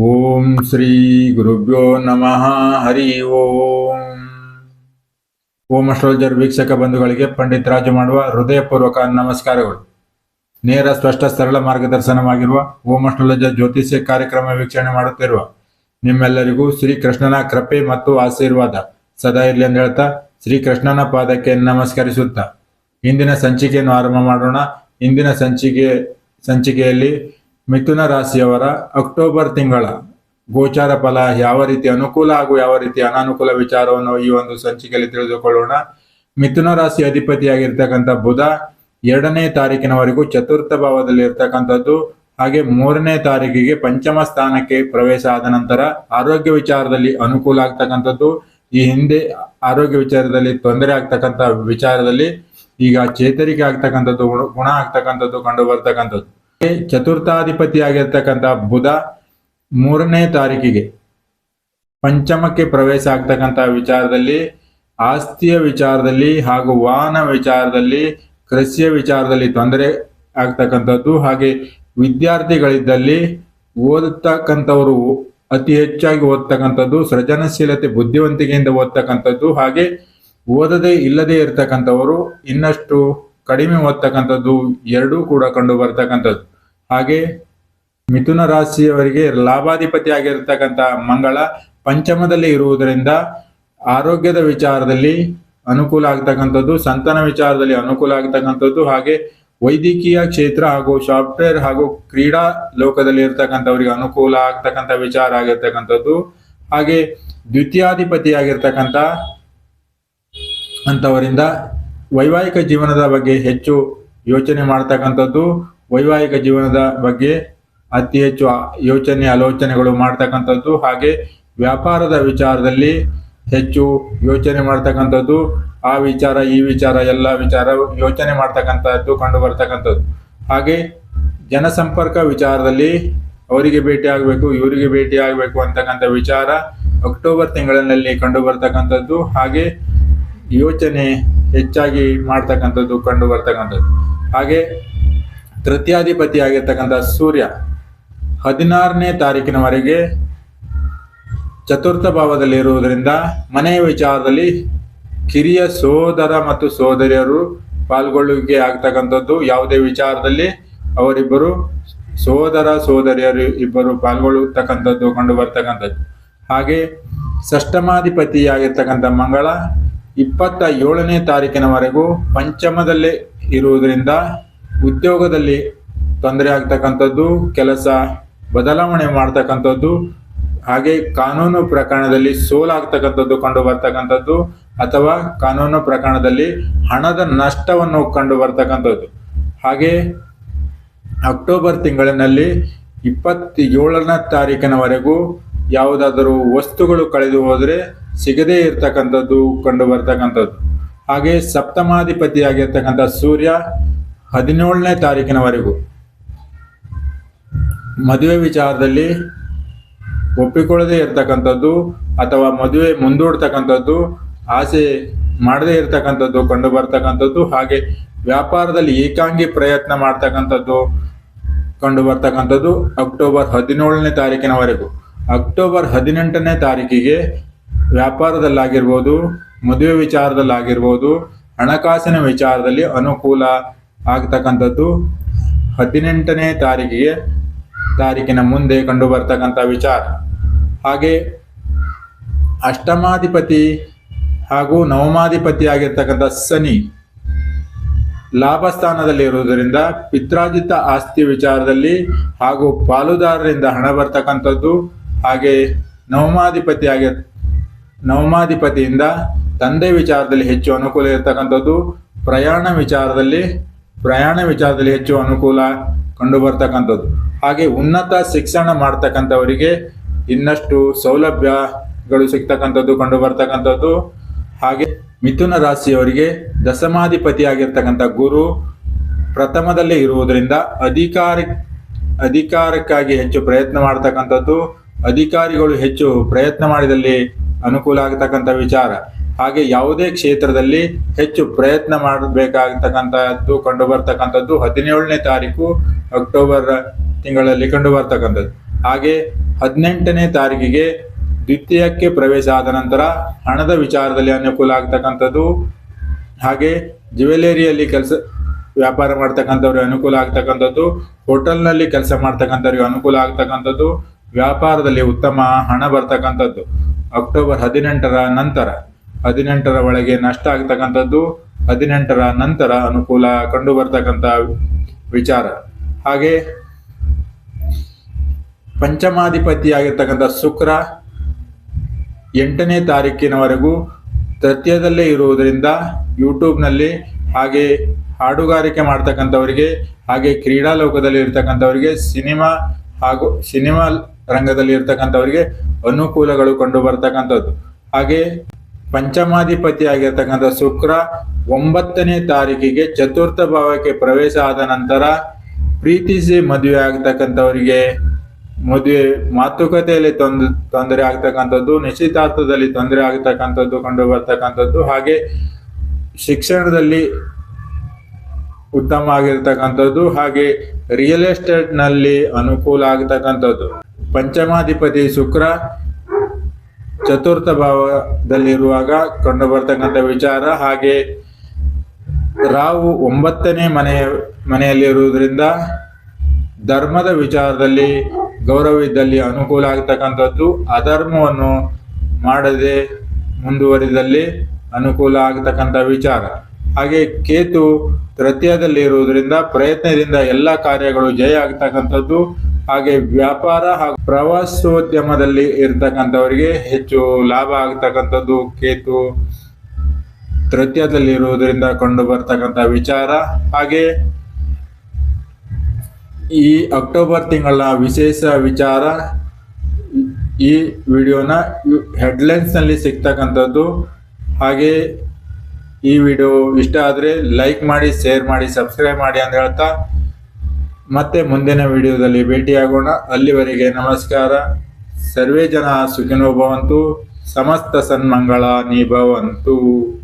ಓಂ ಶ್ರೀ ಗುರುಭ್ಯೋ ನಮಃ ಹರಿ ಓಂ ಓಂ ಅಸ್ಟ್ರಾಲಜರ್ ವೀಕ್ಷಕ ಬಂಧುಗಳಿಗೆ ಪಂಡಿತ್ ರಾಜು ಮಾಡುವ ಹೃದಯಪೂರ್ವಕ ನಮಸ್ಕಾರಗಳು. ನೇರ, ಸ್ಪಷ್ಟ, ಸರಳ ಮಾರ್ಗದರ್ಶನವಾಗಿರುವ ಓಂ ಅಸ್ಟ್ರಾಲಜರ್ ಜ್ಯೋತಿಷ್ಯ ಕಾರ್ಯಕ್ರಮ ವೀಕ್ಷಣೆ ಮಾಡುತ್ತಿರುವ ನಿಮ್ಮೆಲ್ಲರಿಗೂ ಶ್ರೀ ಕೃಷ್ಣನ ಕೃಪೆ ಮತ್ತು ಆಶೀರ್ವಾದ. ಸದಾ ಇರಲಿ ಎಂದು ಹೇಳ್ತಾ ಶ್ರೀ ಕೃಷ್ಣನ ಪಾದಕ್ಕೆ ನಮಸ್ಕರಿಸುತ್ತಾ. ಇಂದಿನ ಸಂಚಿಕೆಯನ್ನು ಆರಂಭ ಮಾಡೋಣ. ಇಂದಿನ ಸಂಚಿಕೆ, ಸಂಚಿಕೆಯಲ್ಲಿ ಮಿಥುನ ರಾಶಿಯವರ ಅಕ್ಟೋಬರ್ ತಿಂಗಳ ಗೋಚಾರ ಫಲ ಯಾವ ರೀತಿ ಅನುಕೂಲ ಹಾಗೂ ಯಾವ ರೀತಿ ಅನಾನುಕೂಲ ವಿಚಾರವನ್ನು ಈ ಒಂದು ಸಂಚಿಕೆಯಲ್ಲಿ ತಿಳಿದುಕೊಳ್ಳೋಣ. ಮಿಥುನ ರಾಶಿ ಅಧಿಪತಿಯಾಗಿರ್ತಕ್ಕಂಥ ಬುಧ ಎರಡನೇ ತಾರೀಕಿನವರೆಗೂ ಚತುರ್ಥ ಭಾವದಲ್ಲಿ ಇರ್ತಕ್ಕಂಥದ್ದು. ಹಾಗೆ ಮೂರನೇ ತಾರೀಕಿಗೆ ಪಂಚಮ ಸ್ಥಾನಕ್ಕೆ ಪ್ರವೇಶ ಆದ ನಂತರ ಆರೋಗ್ಯ ವಿಚಾರದಲ್ಲಿ ಅನುಕೂಲ ಆಗ್ತಕ್ಕಂಥದ್ದು. ಈ ಹಿಂದೆ ಆರೋಗ್ಯ ವಿಚಾರದಲ್ಲಿ ತೊಂದರೆ ಆಗ್ತಕ್ಕಂಥ ವಿಚಾರದಲ್ಲಿ ಈಗ ಚೇತರಿಕೆ ಆಗ್ತಕ್ಕಂಥದ್ದು, ಗುಣ- ಆಗ್ತಕ್ಕಂಥದ್ದು ಕಂಡು ಬರ್ತಕ್ಕಂಥದ್ದು. ಚತುರ್ಥಾಧಿಪತಿಯಾಗಿರ್ತಕ್ಕಂಥ ಬುಧ ಮೂರನೇ ತಾರೀಕಿಗೆ ಪಂಚಮಕ್ಕೆ ಪ್ರವೇಶ ಆಗ್ತಕ್ಕಂಥ ವಿಚಾರದಲ್ಲಿ, ಆಸ್ತಿಯ ವಿಚಾರದಲ್ಲಿ ಹಾಗೂ ವಾಹನ ವಿಚಾರದಲ್ಲಿ, ಕೃಷಿಯ ವಿಚಾರದಲ್ಲಿ ತೊಂದರೆ ಆಗ್ತಕ್ಕಂಥದ್ದು. ಹಾಗೆ ವಿದ್ಯಾರ್ಥಿಗಳಿದ್ದಲ್ಲಿ ಓದತಕ್ಕಂಥವರು ಅತಿ ಹೆಚ್ಚಾಗಿ ಓದ್ತಕ್ಕಂಥದ್ದು, ಸೃಜನಶೀಲತೆ, ಬುದ್ಧಿವಂತಿಕೆಯಿಂದ ಓದ್ತಕ್ಕಂಥದ್ದು. ಹಾಗೆ ಓದದೇ ಇಲ್ಲದೆ ಇರತಕ್ಕಂಥವರು ಇನ್ನಷ್ಟು ಕಡಿಮೆ ಓದ್ತಕ್ಕಂಥದ್ದು, ಎರಡೂ ಕೂಡ ಕಂಡು ಬರ್ತಕ್ಕಂಥದ್ದು. ಹಾಗೆ ಮಿಥುನ ರಾಶಿಯವರಿಗೆ ಲಾಭಾಧಿಪತಿ ಆಗಿರ್ತಕ್ಕಂಥ ಮಂಗಳ ಪಂಚಮದಲ್ಲಿ ಇರುವುದರಿಂದ ಆರೋಗ್ಯದ ವಿಚಾರದಲ್ಲಿ ಅನುಕೂಲ ಆಗ್ತಕ್ಕಂಥದ್ದು, ಸಂತಾನ ವಿಚಾರದಲ್ಲಿ ಅನುಕೂಲ ಆಗ್ತಕ್ಕಂಥದ್ದು. ಹಾಗೆ ವೈದ್ಯಕೀಯ ಕ್ಷೇತ್ರ ಹಾಗೂ ಸಾಫ್ಟ್ವೇರ್ ಹಾಗೂ ಕ್ರೀಡಾ ಲೋಕದಲ್ಲಿ ಇರ್ತಕ್ಕಂಥವರಿಗೆ ಅನುಕೂಲ ಆಗ್ತಕ್ಕಂಥ ವಿಚಾರ ಆಗಿರ್ತಕ್ಕಂಥದ್ದು. ಹಾಗೆ ದ್ವಿತೀಯಾಧಿಪತಿ ಆಗಿರ್ತಕ್ಕಂಥ ಅಂಥವರಿಂದ ವೈವಾಹಿಕ ಜೀವನದ ಬಗ್ಗೆ ಹೆಚ್ಚು ಯೋಚನೆ ಮಾಡ್ತಕ್ಕಂಥದ್ದು, ವೈವಾಹಿಕ ಜೀವನದ ಬಗ್ಗೆ ಅತಿ ಹೆಚ್ಚು ಯೋಚನೆ, ಆಲೋಚನೆಗಳು ಮಾಡ್ತಕ್ಕಂಥದ್ದು. ಹಾಗೆ ವ್ಯಾಪಾರದ ವಿಚಾರದಲ್ಲಿ ಹೆಚ್ಚು ಯೋಚನೆ ಮಾಡ್ತಕ್ಕಂಥದ್ದು. ಆ ವಿಚಾರ, ಈ ವಿಚಾರ, ಎಲ್ಲ ವಿಚಾರ ಯೋಚನೆ ಮಾಡ್ತಕ್ಕಂಥದ್ದು, ಕಂಡು ಬರ್ತಕ್ಕಂಥದ್ದು. ಹಾಗೆ ಜನಸಂಪರ್ಕ ವಿಚಾರದಲ್ಲಿ ಅವರಿಗೆ ಭೇಟಿ ಆಗಬೇಕು, ಇವರಿಗೆ ಭೇಟಿ ಆಗಬೇಕು ಅಂತಕ್ಕಂಥ ವಿಚಾರ ಅಕ್ಟೋಬರ್ ತಿಂಗಳಿನಲ್ಲಿ ಕಂಡು ಬರ್ತಕ್ಕಂಥದ್ದು. ಹಾಗೆ ಯೋಚನೆ ಹೆಚ್ಚಾಗಿ ಮಾಡ್ತಕ್ಕಂಥದ್ದು ಕಂಡು ಬರ್ತಕ್ಕಂಥದ್ದು ಹಾಗೆ ತೃತೀಯಾಧಿಪತಿ ಆಗಿರ್ತಕ್ಕಂಥ ಸೂರ್ಯ ಹದಿನಾರನೇ ತಾರೀಕಿನವರೆಗೆ ಚತುರ್ಥ ಭಾವದಲ್ಲಿ ಇರುವುದರಿಂದ ಮನೆಯ ವಿಚಾರದಲ್ಲಿ ಕಿರಿಯ ಸೋದರ ಮತ್ತು ಸೋದರಿಯರು ಪಾಲ್ಗೊಳ್ಳುವಿಕೆ ಆಗ್ತಕ್ಕಂಥದ್ದು. ಯಾವುದೇ ವಿಚಾರದಲ್ಲಿ ಅವರಿಬ್ಬರು ಸೋದರ, ಸೋದರಿಯರು ಇಬ್ಬರು ಪಾಲ್ಗೊಳ್ಳತಕ್ಕಂಥದ್ದು ಕಂಡು ಬರ್ತಕ್ಕಂಥದ್ದು ಹಾಗೆ ಷಷ್ಟಮಾಧಿಪತಿಯಾಗಿರ್ತಕ್ಕಂಥ ಮಂಗಳ ಇಪ್ಪತ್ತ ಏಳನೇ ತಾರೀಕಿನವರೆಗೂ ಪಂಚಮದಲ್ಲಿ ಇರುವುದರಿಂದ ಉದ್ಯೋಗದಲ್ಲಿ ತೊಂದರೆ ಆಗ್ತಕ್ಕಂಥದ್ದು, ಕೆಲಸ ಬದಲಾವಣೆ ಮಾಡ್ತಕ್ಕಂಥದ್ದು, ಹಾಗೆ ಕಾನೂನು ಪ್ರಕರಣದಲ್ಲಿ ಸೋಲಾಗ್ತಕ್ಕಂಥದ್ದು ಕಂಡು ಬರ್ತಕ್ಕಂಥದ್ದು ಅಥವಾ ಕಾನೂನು ಪ್ರಕರಣದಲ್ಲಿ ಹಣದ ನಷ್ಟವನ್ನು ಕಂಡು ಬರ್ತಕ್ಕಂಥದ್ದು ಹಾಗೆ ಅಕ್ಟೋಬರ್ ತಿಂಗಳಿನಲ್ಲಿ ಇಪ್ಪತ್ತೇಳನೇ ತಾರೀಕಿನವರೆಗೂ ಯಾವುದಾದರೂ ವಸ್ತುಗಳು ಕಳೆದು ಹೋದರೆ ಸಿಗದೇ ಇರತಕ್ಕಂಥದ್ದು ಕಂಡು ಬರ್ತಕ್ಕಂಥದ್ದು ಹಾಗೆ ಸಪ್ತಮಾಧಿಪತಿಯಾಗಿರ್ತಕ್ಕಂಥ ಸೂರ್ಯ ಹದಿನೇಳನೇ ತಾರೀಕಿನವರೆಗೂ. ಮದುವೆ ವಿಚಾರದಲ್ಲಿ ಒಪ್ಪಿಕೊಳ್ಳದೆ ಇರತಕ್ಕಂಥದ್ದು ಅಥವಾ ಮದುವೆ ಮುಂದೂಡ್ತಕ್ಕಂಥದ್ದು, ಆಸೆ ಮಾಡದೇ ಇರತಕ್ಕಂಥದ್ದು ಕಂಡು ಬರ್ತಕ್ಕಂಥದ್ದು ಹಾಗೆ ವ್ಯಾಪಾರದಲ್ಲಿ ಏಕಾಂಗಿ ಪ್ರಯತ್ನ ಮಾಡ್ತಕ್ಕಂಥದ್ದು ಕಂಡು ಬರ್ತಕ್ಕಂಥದ್ದು ಅಕ್ಟೋಬರ್ ಹದಿನೇಳನೇ ತಾರೀಕಿನವರೆಗೂ. ಅಕ್ಟೋಬರ್ ಹದಿನೆಂಟನೇ ತಾರೀಕಿಗೆ ವ್ಯಾಪಾರದಲ್ಲಾಗಿರ್ಬೋದು, ಮದುವೆ ವಿಚಾರದಲ್ಲಾಗಿರ್ಬೋದು, ಹಣಕಾಸಿನ ವಿಚಾರದಲ್ಲಿ ಅನುಕೂಲ ಆಗ್ತಕ್ಕಂಥದ್ದು. ಹದಿನೆಂಟನೇ ತಾರೀಕಿಗೆ, ತಾರೀಕಿನ ಮುಂದೆ ಕಂಡು ಬರ್ತಕ್ಕಂಥ ವಿಚಾರ. ಹಾಗೆ ಅಷ್ಟಮಾಧಿಪತಿ ಹಾಗೂ ನವಮಾಧಿಪತಿ ಆಗಿರ್ತಕ್ಕಂಥ ಸನಿ ಲಾಭ ಸ್ಥಾನದಲ್ಲಿ ಇರುವುದರಿಂದ ಪಿತ್ರಾಜಿತ ಆಸ್ತಿ ವಿಚಾರದಲ್ಲಿ ಹಾಗೂ ಪಾಲುದಾರರಿಂದ ಹಣ ಬರ್ತಕ್ಕಂಥದ್ದು. ಹಾಗೆ ನವಮಾಧಿಪತಿ ಆಗಿ ನವಮಾಧಿಪತಿಯಿಂದ ತಂದೆ ವಿಚಾರದಲ್ಲಿ ಹೆಚ್ಚು ಅನುಕೂಲ ಇರತಕ್ಕಂಥದ್ದು ಪ್ರಯಾಣ ವಿಚಾರದಲ್ಲಿ ಪ್ರಯಾಣ ವಿಚಾರದಲ್ಲಿ ಹೆಚ್ಚು ಅನುಕೂಲ ಕಂಡು ಬರ್ತಕ್ಕಂಥದ್ದು ಹಾಗೆ ಉನ್ನತ ಶಿಕ್ಷಣ ಮಾಡ್ತಕ್ಕಂಥವರಿಗೆ ಇನ್ನಷ್ಟು ಸೌಲಭ್ಯಗಳು ಸಿಗ್ತಕ್ಕಂಥದ್ದು ಕಂಡು ಬರ್ತಕ್ಕಂಥದ್ದು ಹಾಗೆ ಮಿಥುನ ರಾಶಿಯವರಿಗೆ ದಶಮಾಧಿಪತಿಯಾಗಿರ್ತಕ್ಕಂಥ ಗುರು ಪ್ರಥಮದಲ್ಲಿ ಇರುವುದರಿಂದ ಅಧಿಕಾರ ಅಧಿಕಾರಕ್ಕಾಗಿ ಹೆಚ್ಚು ಪ್ರಯತ್ನ ಮಾಡ್ತಕ್ಕಂಥದ್ದು. ಅಧಿಕಾರಿಗಳು ಹೆಚ್ಚು ಪ್ರಯತ್ನ ಮಾಡಿದಲ್ಲಿ ಅನುಕೂಲ ಆಗತಕ್ಕಂಥ ವಿಚಾರ. ಹಾಗೆ ಯಾವುದೇ ಕ್ಷೇತ್ರದಲ್ಲಿ ಹೆಚ್ಚು ಪ್ರಯತ್ನ ಮಾಡಬೇಕಾಗತಕ್ಕಂಥದ್ದು ಕಂಡು ಬರ್ತಕ್ಕಂಥದ್ದು ಹದಿನೇಳನೇ ತಾರೀಕು ಅಕ್ಟೋಬರ್ ತಿಂಗಳಲ್ಲಿ ಕಂಡು ಬರ್ತಕ್ಕಂಥದ್ದು ಹಾಗೆ ಹದಿನೆಂಟನೇ ತಾರೀಕಿಗೆ ದ್ವಿತೀಯಕ್ಕೆ ಪ್ರವೇಶ ಆದ ನಂತರ ಹಣದ ವಿಚಾರದಲ್ಲಿ ಅನುಕೂಲ ಆಗ್ತಕ್ಕಂಥದ್ದು, ಹಾಗೆ ಜ್ಯುವೆಲರಿಯಲ್ಲಿ ಕೆಲಸ, ವ್ಯಾಪಾರ ಮಾಡ್ತಕ್ಕಂಥವ್ರಿಗೆ ಅನುಕೂಲ ಆಗ್ತಕ್ಕಂಥದ್ದು, ಹೋಟೆಲ್ನಲ್ಲಿ ಕೆಲಸ ಮಾಡ್ತಕ್ಕಂಥವ್ರಿಗೆ ಅನುಕೂಲ ಆಗ್ತಕ್ಕಂಥದ್ದು, ವ್ಯಾಪಾರದಲ್ಲಿ ಉತ್ತಮ ಹಣ ಬರ್ತಕ್ಕಂಥದ್ದು. ಅಕ್ಟೋಬರ್ ಹದಿನೆಂಟರ ನಂತರ. ಹದಿನೆಂಟರ ಒಳಗೆ ನಷ್ಟ ಆಗ್ತಕ್ಕಂಥದ್ದು ಹದಿನೆಂಟರ ನಂತರ ಅನುಕೂಲ ಕಂಡು ಬರ್ತಕ್ಕಂಥ ವಿಚಾರ. ಹಾಗೆ ಪಂಚಮಾಧಿಪತಿಯಾಗಿರ್ತಕ್ಕಂಥ ಶುಕ್ರ ಎಂಟನೇ ತಾರೀಕಿನವರೆಗೂ ತೃತೀಯದಲ್ಲೇ ಇರುವುದರಿಂದ ಯೂಟ್ಯೂಬ್ನಲ್ಲಿ ಹಾಗೆ ಹಾಡುಗಾರಿಕೆ ಮಾಡ್ತಕ್ಕಂಥವರಿಗೆ ಹಾಗೆ ಕ್ರೀಡಾ ಲೋಕದಲ್ಲಿ ಇರ್ತಕ್ಕಂಥವರಿಗೆ ಸಿನಿಮಾ ಹಾಗೂ ಸಿನಿಮಾ ರಂಗದಲ್ಲಿ ಇರ್ತಕ್ಕಂಥವರಿಗೆ ಅನುಕೂಲಗಳು ಕಂಡು ಬರ್ತಕ್ಕಂಥದ್ದು. ಹಾಗೆ ಪಂಚಮಾಧಿಪತಿ ಆಗಿರ್ತಕ್ಕಂಥ ಶುಕ್ರ ಒಂಬತ್ತನೇ ತಾರೀಕಿಗೆ ಚತುರ್ಥ ಭಾವಕ್ಕೆ ಪ್ರವೇಶ ಆದ ನಂತರ ಪ್ರೀತಿಸಿ ಮದುವೆ ಆಗ್ತಕ್ಕಂಥವರಿಗೆ ಮದುವೆ ಮಾತುಕತೆಯಲ್ಲಿ ತೊಂದ, ತೊಂದರೆ ಆಗ್ತಕ್ಕಂಥದ್ದು, ನಿಶ್ಚಿತಾರ್ಥದಲ್ಲಿ ತೊಂದರೆ ಆಗ್ತಕ್ಕಂಥದ್ದು ಕಂಡು ಬರ್ತಕ್ಕಂಥದ್ದು. ಹಾಗೆ ಶಿಕ್ಷಣದಲ್ಲಿ ಉತ್ತಮ ಆಗಿರ್ತಕ್ಕಂಥದ್ದು. ಹಾಗೆ ರಿಯಲ್ ಎಸ್ಟೇಟ್ನಲ್ಲಿ ಅನುಕೂಲ ಆಗ್ತಕ್ಕಂಥದ್ದು. ಪಂಚಮಾಧಿಪತಿ ಶುಕ್ರ ಚತುರ್ಥ ಭಾವದಲ್ಲಿರುವಾಗ ಕಂಡು ಬರ್ತಕ್ಕಂಥ ವಿಚಾರ. ಹಾಗೆ ರಾವು ಒಂಬತ್ತನೇ ಮನೆಯ ಮನೆಯಲ್ಲಿರುವುದರಿಂದ ಧರ್ಮದ ವಿಚಾರದಲ್ಲಿ ಗೌರವ ಇದ್ದಲ್ಲಿ ಅನುಕೂಲ ಆಗ್ತಕ್ಕಂಥದ್ದು. ಅಧರ್ಮವನ್ನು ಮಾಡದೆ ಮುಂದುವರಿದಲ್ಲಿ ಅನುಕೂಲ ಆಗ್ತಕ್ಕಂಥ ವಿಚಾರ. ಹಾಗೆ ಕೇತು ತೃತೀಯದಲ್ಲಿ ಇರುವುದರಿಂದ ಪ್ರಯತ್ನದಿಂದ ಎಲ್ಲ ಕಾರ್ಯಗಳು ಜಯ ಆಗ್ತಕ್ಕಂಥದ್ದು. ಹಾಗೆ ವ್ಯಾಪಾರ ಹಾಗೂ ಪ್ರವಾಸೋದ್ಯಮದಲ್ಲಿ ಇರ್ತಕ್ಕಂಥವರಿಗೆ ಹೆಚ್ಚು ಲಾಭ ಆಗ್ತಕ್ಕಂಥದ್ದು ಕೇತು ತೃತೀಯದಲ್ಲಿ ಇರುವುದರಿಂದ ಕಂಡು ಬರ್ತಕ್ಕಂಥ ವಿಚಾರ. ಹಾಗೆ ಈ ಅಕ್ಟೋಬರ್ ತಿಂಗಳ ವಿಶೇಷ ವಿಚಾರ, ಈ ವಿಡಿಯೋನ ಹೆಡ್ಲೈನ್ಸ್ನಲ್ಲಿ ಸಿಗ್ತಕ್ಕಂಥದ್ದು. ಹಾಗೆ ಈ ವಿಡಿಯೋ ಇಷ್ಟ ಆದರೆ ಲೈಕ್ ಮಾಡಿ ಶೇರ್ ಮಾಡಿ ಸಬ್ಸ್ಕ್ರೈಬ್ ಮಾಡಿ ಅಂತ ಹೇಳ್ತಾ ಮತ್ತೆ ಮುಂದಿನ ವಿಡಿಯೋದಲ್ಲಿ ಭೇಟಿಯಾಗೋಣ. ಅಲ್ಲಿವರೆಗೆ ನಮಸ್ಕಾರ. ಸರ್ವೇ ಜನ ಸುಖಿನೋ ಭವಂತು. ಸಮಸ್ತ ಸನ್ಮಂಗಳ ನೀ ಭವಂತು